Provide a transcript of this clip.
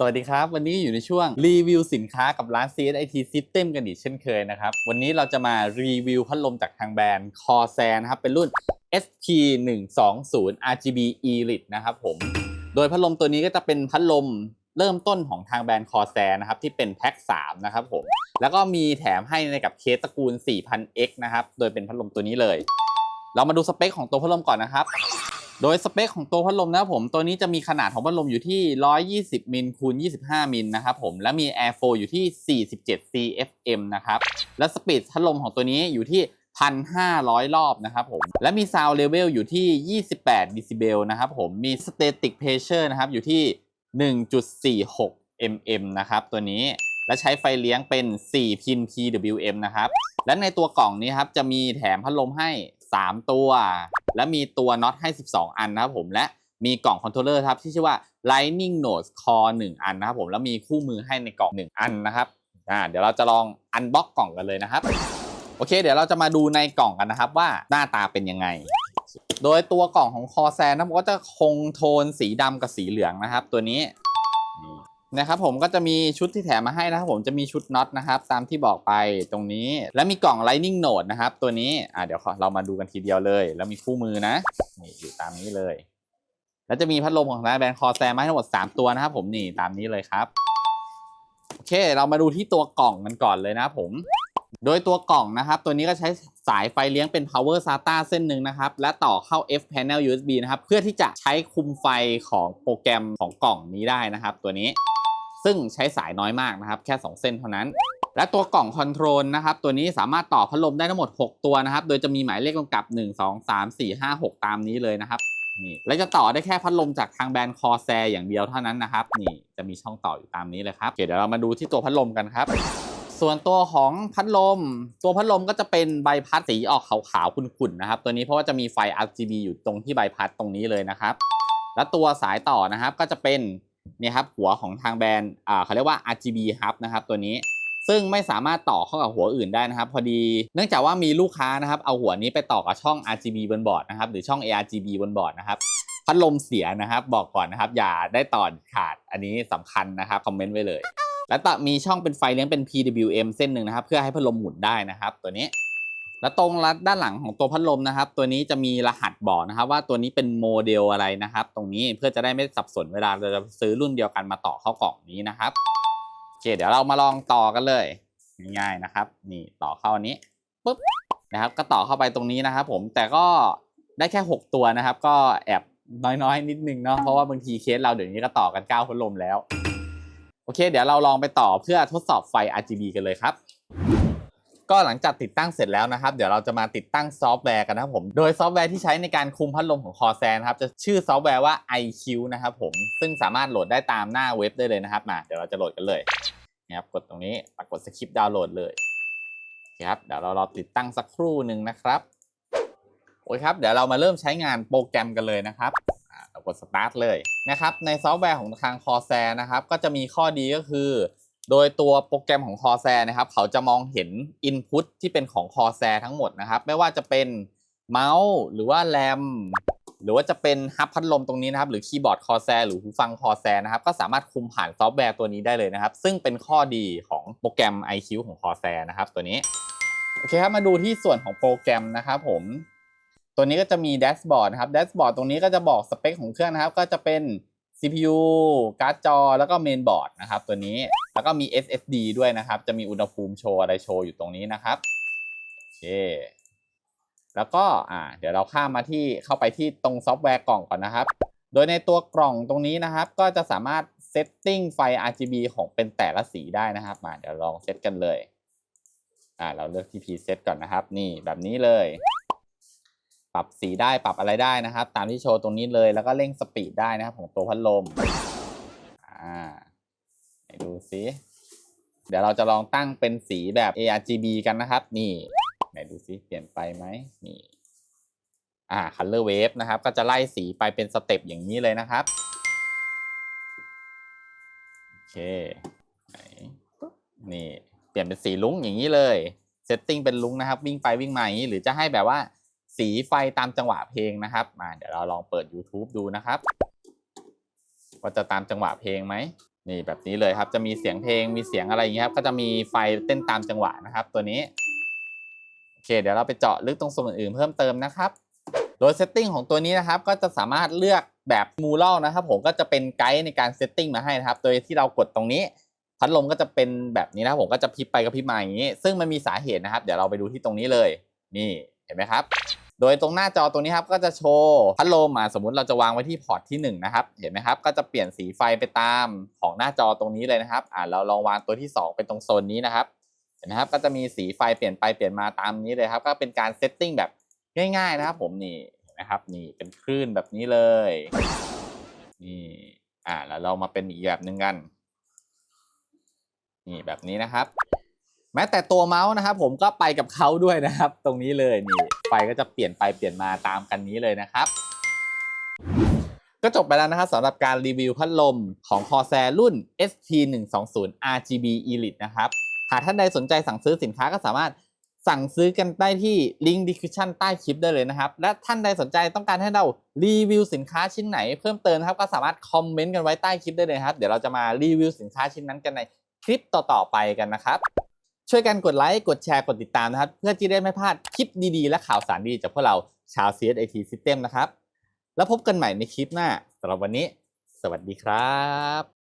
สวัสดีครับ วันนี้อยู่ในช่วงรีวิวสินค้ากับร้าน CSIT System กันอีกเช่นเคยนะครับ วันนี้เราจะมารีวิวพัดลมจากทางแบรนด์ Corsair นะครับ เป็นรุ่น SP 1 2 0 RGB Elite นะครับผม โดยพัดลมตัวนี้ก็จะเป็นพัดลมเริ่มต้นของทางแบรนด์ Corsair นะครับ ที่เป็นแพ็ค3นะครับผม แล้วก็มีแถมให้ในกับเคสตระกูล 4000X นะครับ โดยเป็นพัดลมตัวนี้เลย เรามาดูสเปคของตัวพัดลมก่อนนะครับ โดยสเปคของตัวพัดลมนะครับผมตัวนี้จะมีขนาดของพัดลมอยู่ที่ 120 มิลคูณ 25 มิลนะครับผมและมี Airflow อยู่ที่ 47 CFM นะครับและสปีดพัดลมของตัวนี้อยู่ที่ 1,500 รอบนะครับผมและมี Sound Level อยู่ที่ 28ด b เ l นะครับผมมี Static Pressure นะครับอยู่ที่ 1.46 mm นะครับตัวนี้และใช้ไฟเลี้ยงเป็น 4 พิน PWM นะครับและในตัวกล่องนี้ครับจะมีแถมพัดลมให้ 3 ตัว และมีตัวน็อตให้ 12 อันนะครับผมและมีกล่องคอนโทรลเลอร์ครับที่ชื่อว่า Lightning Node Core 1 อันนะครับผมแล้วมีคู่มือให้ในกล่อง 1 อันนะครับอ่าเดี๋ยวเราจะลองอันบ็อกกล่องกันเลยนะครับ โอเค เดี๋ยวเราจะมาดูในกล่องกันนะครับว่าหน้าตาเป็นยังไง โดยตัวกล่องของคอแซนนะก็จะคงโทนสีดำกับสีเหลืองนะครับ ตัวนี้ นะครับผมก็จะมีชุดที่แถมมาให้นะครับผมจะมีชุดน็อตนะครับตามที่บอกไปตรงนี้ และมีกล่อง Lightning Node นะครับตัวนี้อ่าเดี๋ยวเรามาดูกันทีเดียวเลย แล้วมีคู่มือนะนี่อยู่ตามนี้เลย แล้วจะมีพัดลมของทางแบรนด์คอแซมาให้ทั้งหมด 3 ตัวนะครับผมนี่ตามนี้เลยครับโอเค เรามาดูที่ตัวกล่องกันก่อนเลยนะครับผมโดยตัวกล่องนะครับ ตัวนี้ก็ใช้สายไฟเลี้ยงเป็น power SATA เส้นหนึ่งนะครับ และต่อเข้า F panel USB นะครับ เพื่อที่จะใช้คุมไฟของโปรแกรมของกล่องนี้ได้นะครับ ตัวนี้ ซึ่งใช้สายน้อยมากนะครับแค่ 2 เส้นเท่านั้น และตัวกล่องคอนโทรลนะครับตัวนี้สามารถต่อพัดลมได้ทั้งหมด 6 ตัวนะครับ โดยจะมีหมายเลขกำกับ 1 2 3 4 5 6 ตามนี้เลยนะครับนี่และจะต่อได้แค่พัดลมจากทางแบรนด์คอแซอย่างเดียวเท่านั้นนะครับนี่จะมีช่องต่ออยู่ตามนี้เลยครับเเดี๋ยวเรามาดูที่ตัวพัดลมกันครับ ส่วนตัวของพัดลม ตัวพัดลมก็จะเป็นใบพัดสีออกขาวๆขุ่นๆนะครับ ตัวนี้เพราะว่าจะมีไฟ RGB อยู่ตรงที่ใบพัดตรงนี้เลยนะครับ และตัวสายต่อนะครับก็จะเป็น เนี่ยครับหัวของทางแบรนด์อ่าเขาเรียกว่า RGB hub นะครับตัวนี้ซึ่งไม่สามารถต่อเข้ากับหัวอื่นได้นะครับ พอดีเนื่องจากว่ามีลูกค้านะครับเอาหัวนี้ไปต่อกับช่อง RGB บนบอร์ดนะครับหรือช่อง ARGB บนบอร์ดนะครับพัดลมเสียนะครับ บอกก่อนนะครับ อย่าได้ต่อขาดอันนี้สำคัญนะครับคอมเมนต์ไว้เลย และต่อมีช่องเป็นไฟเลี้ยงเป็น PWM เส้นหนึ่งนะครับ เพื่อให้พัดลมหมุนได้นะครับ ตัวนี้ และตรงรัดด้านหลังของตัวพัดลมนะครับ ตัวนี้จะมีรหัสบอกนะครับ ว่าตัวนี้เป็นโมเดลอะไรนะครับ ตรงนี้เพื่อจะได้ไม่สับสนเวลาเราจะซื้อรุ่นเดียวกันมาต่อเข้ากล่องนี้นะครับโอเคเดี๋ยวเรามาลองต่อกันเลยง่ายๆนะครับ นี่ต่อเข้าอันนี้ปุ๊บนะครับ ก็ต่อเข้าไปตรงนี้นะครับ ผมแต่ก็ได้แค่ 6 ตัวนะครับ ก็แอบน้อยๆ นิดนึงเนาะเพราะว่าบางทีเคสเราเดี๋ยวนี้ก็ต่อกัน9พัดลมแล้วโอเค เดี๋ยวเราลองไปต่อเพื่อทดสอบไฟ RGB กันเลยครับ ก็หลังจากติดตั้งเสร็จแล้วนะครับ เดี๋ยวเราจะมาติดตั้งซอฟต์แวร์กันนะครับผม โดยซอฟต์แวร์ที่ใช้ในการคุมพัดลมของ Corsair นครับ จะชื่อซอฟต์แวร์ว่า iQ นะครับผม ซึ่งสามารถโหลดได้ตามหน้าเว็บได้เลยนะครับ มา เดี๋ยวเราจะโหลดกันเลยนะครับ กดตรงนี้ปรากฏสคริปต์ดาวน์โหลดเลยครับ เดี๋ยวเรารอติดตั้งสักครู่หนึ่งนะครับ โอเคครับ เดี๋ยวเรามาเริ่มใช้งานโปรแกรมกันเลยนะครับเรากด start เลยนะครับ ในซอฟต์แวร์ของทาง Corsair นะครับ ก็จะมีข้อดีก็คือ โดยตัวโปรแกรมของ Corsair นะครับ เขาจะมองเห็น Input ที่เป็นของ Corsair ทั้งหมดนะครับ ไม่ว่าจะเป็นเมาส์หรือว่าแรมหรือว่าจะเป็นฮับพัดลมตรงนี้นะครับ หรือคีย์บอร์ด Corsair หรือหูฟัง Corsair นะครับ ก็สามารถคุมผ่านซอฟต์แวร์ตัวนี้ได้เลยนะครับ ซึ่งเป็นข้อดีของโปรแกรม iQ ของ Corsair นะครับตัวนี้โอเคครับมาดูที่ส่วนของโปรแกรมนะครับผม ตัวนี้ก็จะมีแดชบอร์ดนะครับแดชบอร์ดตรงนี้ก็จะบอกสเปคของเครื่องนะครับ ก็จะเป็น CPU การ์ดจอ แล้วก็เมนบอร์ดนะครับตัวนี้ แล้วก็มี SSD ด้วยนะครับ จะมีอุณหภูมิโชว์อะไรโชว์อยู่ตรงนี้นะครับโอเคแล้วก็อ่าเดี๋ยวเราข้ามมาที่เข้าไปที่ตรงซอฟต์แวร์กล่องก่อนนะครับ โดยในตัวกล่องตรงนี้นะครับ ก็จะสามารถเซตติ้งไฟ RGB ของเป็นแต่ละสีได้นะครับมาเดี๋ยวลองเซตกันเลยอ่าเราเลือกที่ preset ก่อนนะครับ นี่แบบนี้เลย ปรับสีได้ปรับอะไรได้นะครับ ตามที่โชว์ตรงนี้เลย แล้วก็เร่งสปีดได้นะครับของตัวพัดลมอ่า ดูสิเดี๋ยวเราจะลองตั้งเป็นสีแบบ ARGB กันนะครับ นี่ ไหนดูสิเปลี่ยนไปไหมนี่ อ่า color wave นะครับ ก็จะไล่สีไปเป็นสเต็ปอย่างนี้เลยนะครับ โอเค ไหน นี่ เปลี่ยนเป็นสีลุ้งอย่างนี้เลย เซตติ้งเป็นลุ้งนะครับ วิ่งไปวิ่งมาอย่างนี้ หรือจะให้แบบว่าสีไฟตามจังหวะเพลงนะครับ มา เดี๋ยวเราลองเปิด YouTube ดูนะครับ ว่าจะตามจังหวะเพลงไหม นี่แบบนี้เลยครับจะมีเสียงเพลงมีเสียงอะไรอย่างเงี้ยครับก็จะมีไฟเต้นตามจังหวะนะครับ ตัวนี้โอเค เดี๋ยวเราไปเจาะลึกตรงส่วนอื่นๆเพิ่มเติมนะครับ โดยเซตติ้งของตัวนี้นะครับ ก็จะสามารถเลือกแบบมูลนะครับ ผมก็จะเป็นไกด์ในการเซตติ้งมาให้นะครับ โดยที่เรากดตรงนี้พัดลมก็จะเป็นแบบนี้นะผมก็จะพลิบไปกับพริบมาอย่างนี้ ซึ่งมันมีสาเหตุนะครับ เดี๋ยวเราไปดูที่ตรงนี้เลย นี่เห็นไหมครับ โดยตรงหน้าจอตรงนี้ครับก็จะโชว์พัดลมอะสมมุติเราจะวางไว้ที่พอร์ตที่1นะครับเห็นไหมครับก็จะเปลี่ยนสีไฟไปตามของหน้าจอตรงนี้เลยนะครับอ่าเราลองวางตัวที่ 2 เป็นตรงโซนนี้นะครับเห็นไหมครับก็จะมีสีไฟเปลี่ยนไปเปลี่ยนมาตามนี้เลยครับก็เป็นการเซตติ้งแบบง่ายๆนะครับผมนี่เห็นไหมครับนี่เป็นคลื่นแบบนี้เลยนี่อ่าแล้วเรามาเป็นอีกแบบหนึ่งกันนี่แบบนี้นะครับ แม้แต่ตัวเมาส์นะครับผมก็ไปกับเขาด้วยนะครับ ตรงนี้เลยนี่ ไฟก็จะเปลี่ยนไปเปลี่ยนมาตามกันนี้เลยนะครับ ก็จบไปแล้วนะครับสำหรับการรีวิวพัดลมของ Corsair รุ่น ST120 RGB Elite นะครับหากท่านใดสนใจสั่งซื้อสินค้าก็สามารถสั่งซื้อกันได้ที่ลิงก์ description ใต้คลิปได้เลยนะครับ และท่านใดสนใจต้องการให้เรารีวิวสินค้าชิ้นไหนเพิ่มเติมครับก็สามารถคอมเมนต์กันไว้ใต้คลิปได้เลยครับ เดี๋ยวเราจะมารีวิวสินค้าชิ้นนั้นกันในคลิปต่อๆไปกันนะครับ ช่วยกันกดไลค์กดแชร์กดติดตามนะครับ เพื่อที่ได้ไม่พลาดคลิปดีๆ และข่าวสารดีจากพวกเราชาว CSIT System นะครับ แล้วพบกันใหม่ในคลิปหน้าสำหรับวันนี้ สวัสดีครับ